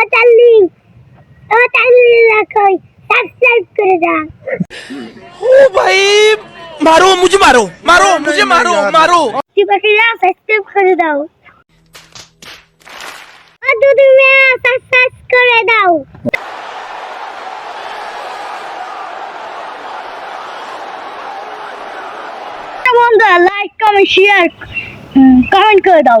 ওটার লিঙ্ক ওটার লিঙ্ক রাখো সাবস্ক্রাইব করে দাও। ও ভাই মারো মুঝে মারো মারো মুঝে মারো মারো। শিবাশিরা সাবস্ক্রাইব করে দাও। আর মিয়া সাবস্ক্রাইব করে দাও। বন্ধুরা লাইক কমেন্ট শেয়ার কমেন্ট করে দাও।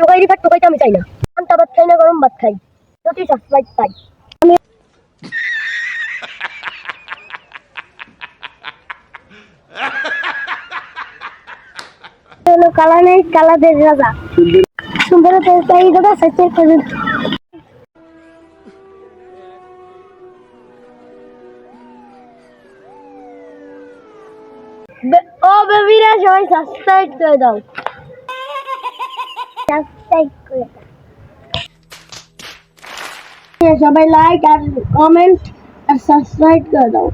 টোকাইরি ভাত টোকাইতে আমি চাই না। পান্তা ভাত খাই না গরম ভাত খাই। যদি সাবস্ক্রাইব পাই। আমি হলো কালা নেই কালাদের রাজা। সুন্দর এই কথা সাবস্ক্রাইব করে ও বেবিরা সবাই সাবস্ক্রাইব করে দাও। সাবস্ক্রাইব করে দাও সবাই লাইক আর কমেন্ট আর সাবস্ক্রাইব করে দাও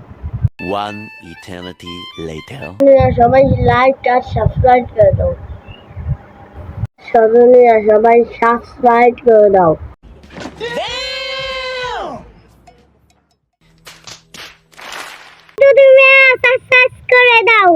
One eternity later. সবাই লাইক আর সাবস্ক্রাইব করে দাও সবাই সবাই সাবস্ক্রাইব করে দাও দাও